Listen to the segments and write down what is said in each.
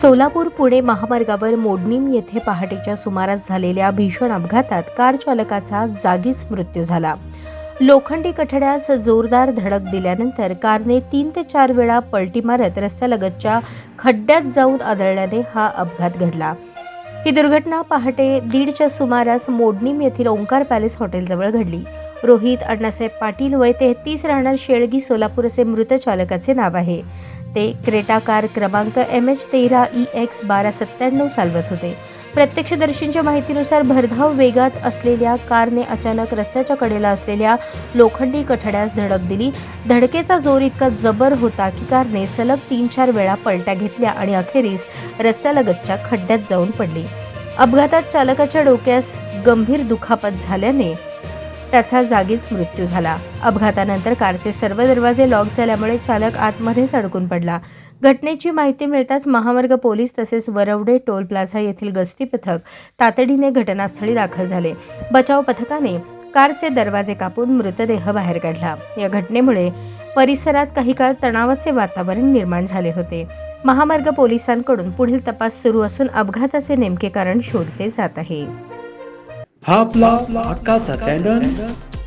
सोलापूर पुणे महामार्गावर मोडनीम येथे पहाटेच्या सुमारास झालेल्या भीषण अपघातात कार चालकाचा जागीच मृत्यू झाला. लोखंडी कठड्यास जोरदार धडक दिल्यानंतर कारने तीन ते चार वेळा पलटी मारत रस्त्यालगतच्या खड्ड्यात जाऊन आदळल्याने हा अपघात घडला. ही दुर्घटना पहाटे दीडच्या सुमारास मोडनीम येथील ओंकार पॅलेस हॉटेलजवळ घडली. रोहित अण्णासाहेब पाटील वय तेहतीस राहणार शेळगी सोलापूर असे मृत चालकाचे नाव आहे. ते क्रेटा कार क्रमांक एम एच तेरा ई एक्स बारा सत्त्याण्णव चालवत होते. प्रत्यक्षदर्शींच्या माहितीनुसार भरधाव वेगात असलेल्या कारने अचानक रस्त्याच्या कडेला असलेल्या लोखंडी कठड्यास धडक दिली. धडकेचा जोर इतका जबर होता की कारने सलग तीन चार वेळा पलट्या घेतल्या आणि अखेरीस रस्त्यालगतच्या खड्ड्यात जाऊन पडली. अपघातात चालकाच्या डोक्यास गंभीर दुखापत झाल्याने त्याचा जागीच मृत्यू झाला. अपघातानंतर कारचे सर्व दरवाजे लॉक झाल्यामुळे चालक आतमध्येच अडकून पडला. घटनेची माहिती मिळताच महामार्ग पोलीस तसेच वरवडे टोल प्लाझा येथील गस्ती पथक तातडीने घटनास्थळी दाखल झाले. बचाव पथकाने कारचे दरवाजे कापून मृतदेह बाहेर काढला. या घटनेमुळे परिसरात काही काळ तणावाचे वातावरण निर्माण झाले होते. महामार्ग पोलिसांकडून पुढील तपास सुरू असून अपघाताचे नेमके कारण शोधले जात आहे. हा आपला हक्काचा चॅनल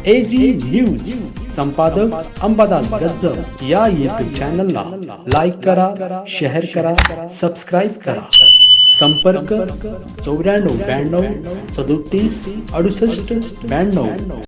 एजी न्यूज संपादक अंबादास गज्जर या युट्यूब चॅनलला लाईक करा शेअर करा सबस्क्राईब करा. संपर्क चौऱ्याण्णव ब्याण्णव सदोतीस अडुसष्ट ब्याण्णव.